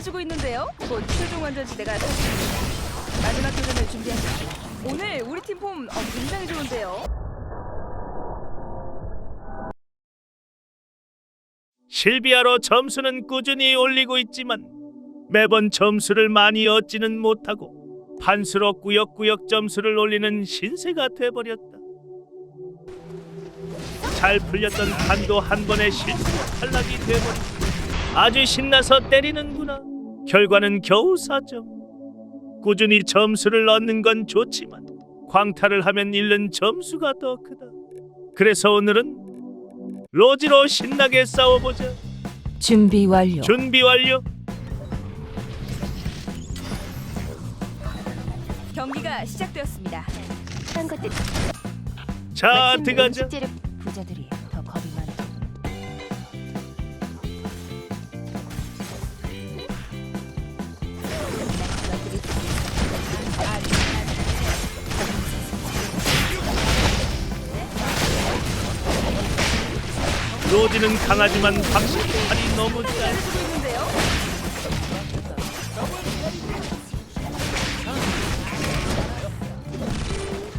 잘해주고 있는데요. 곧 최종 완전지대가. 마지막 도전을 준비합니다. 오늘 우리 팀 폼 어, 굉장히 좋은데요. 실비아로 점수는 꾸준히 올리고 있지만 매번 점수를 많이 얻지는 못하고 판수로 꾸역꾸역 점수를 올리는 신세가 돼버렸다. 잘 풀렸던 판도 한 번의 실수 탈락이 돼버렸다. 아주 신나서 때리는구나. 결과는 겨우 4점. 꾸준히 점수를 얻는 건 좋지만 광탈을 하면 잃는 점수가 더 크다. 그래서 오늘은 로지로 신나게 싸워보자. 준비 완료. 준비 완료. 경기가 시작되었습니다. 딴 것들 자, 들어가자. 부자들이 더 겁이 많아. 로지는 강하지만 확실히 팔이 너무 있는데요.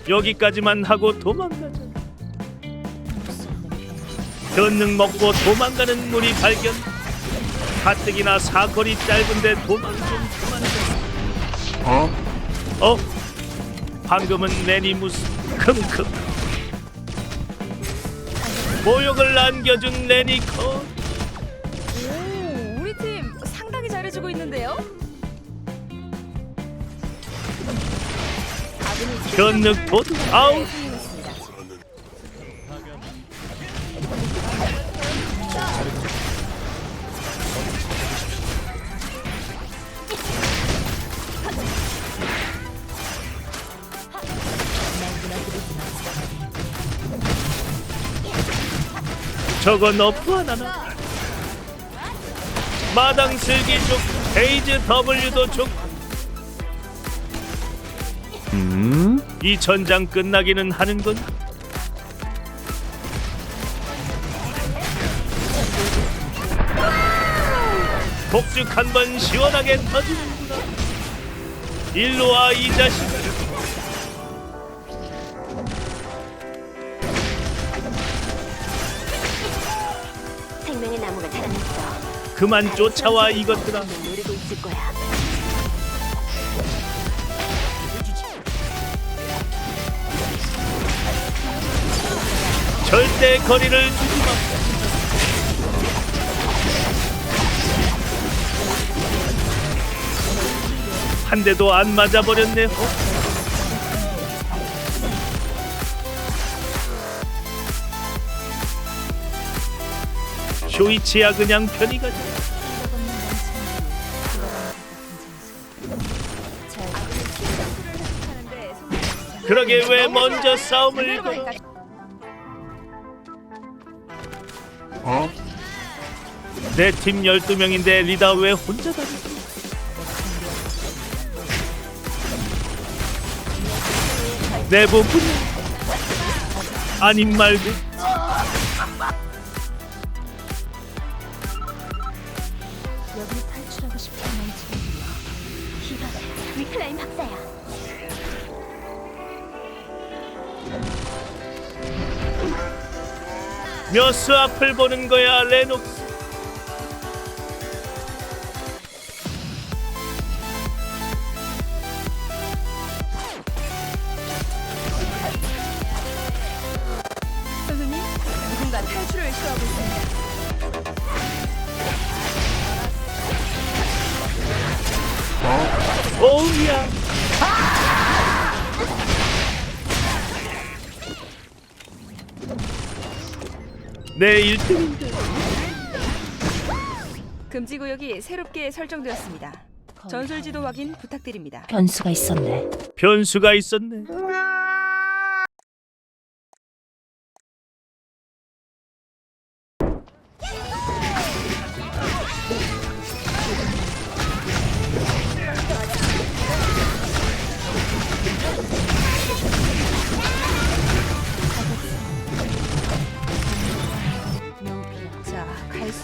여기까지만 하고 도망가자. 견능 먹고 도망가는 무리 발견. 가뜩이나 사거리 짧은데 도망 좀 그만해. 어? 어? 방금은 레니 무슨 큼큼. 모욕을 안겨준 레니 컷. 오, 우리 팀 상당히 잘해주고 있는데요. 아군이 아웃. 저거 너프 하나나? 마당 슬기 좋고 베이즈 W도 좋고 이 전장 끝나기는 하는군 독죽 한번 시원하게 터지는구나. 일로 와 이 자식 생명의 나무가 자라났어. 그만 쫓아와 이것들아 노리고 있을 거야. 절대 거리를 두지 마. 한 대도 안 맞아 버렸네. 어? 쇼이치야 그냥 편히 가자. 그러게 왜 먼저 싸움을 걸어? 가니까 내팀 12명인데 리다 왜 혼자 다니? 내부분 아님 말고 여기 탈출하고 싶은 멍청이들이야. 이거 리클라임 학사야. 몇 수 앞을 보는 거야 레녹스 오우야 내 1등인데 금지 구역이 새롭게 설정되었습니다. 전술 지도 확인 부탁드립니다. 변수가 있었네. 변수가 있었네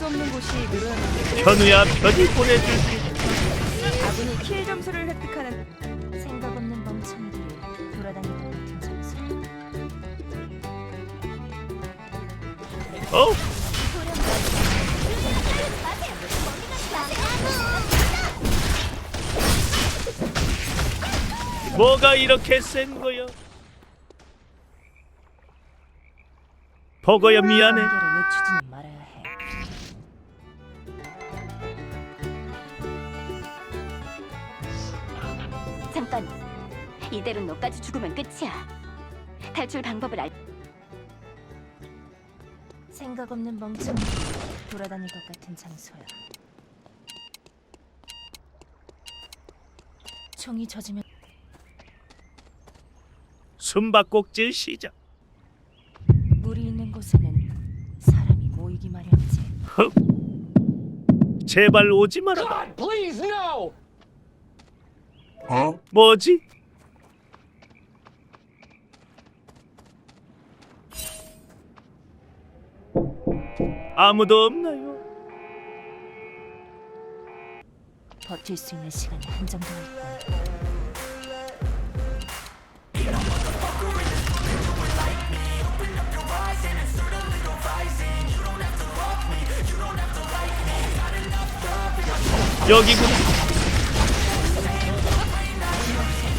없는 곳이 늘어나는데 현우야 편히 보내줄게 적군이 킬 점수를 획득하는 생각 없는 멍청이들이 돌아다니는 것 같은 장소. 어? 뭐가 이렇게 센 거야? 버거야 미안해. 늦추지는 말아 이대로 너까지 죽으면 끝이야. 탈출 방법을 알. 생각 없는 멍청이 돌아다닐 것 같은 장소야. 총이 젖으면 숨바꼭질 시작. 물이 있는 곳에는 사람이 모이기 마련이지. 헉. 제발 오지 마라. God, please, no! 뭐지? 아무도 없나요? 버틸 수 있는 시간이 한정되어 있고 여기구나.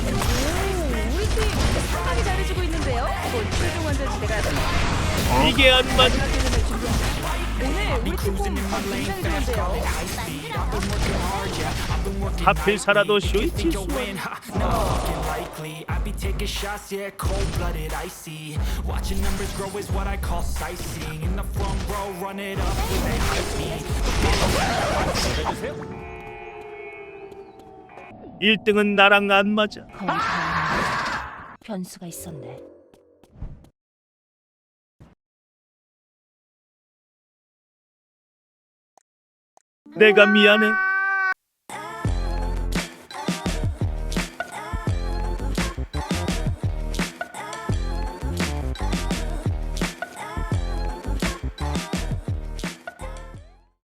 오, 우리 팀 상당히 잘해주고 있는데요. 곧 최종 완전지대가 이게 안 맞 하필 살아도 쇼이치 수. win, ha, never fucking likely. I be taking shots, yeah, cold blooded, icy. Watching numbers grow is what I call sightseeing. In the front row, run it up when they hype me. 1등은 나랑 안 맞아. 변수가 있었네. 내가 미안해.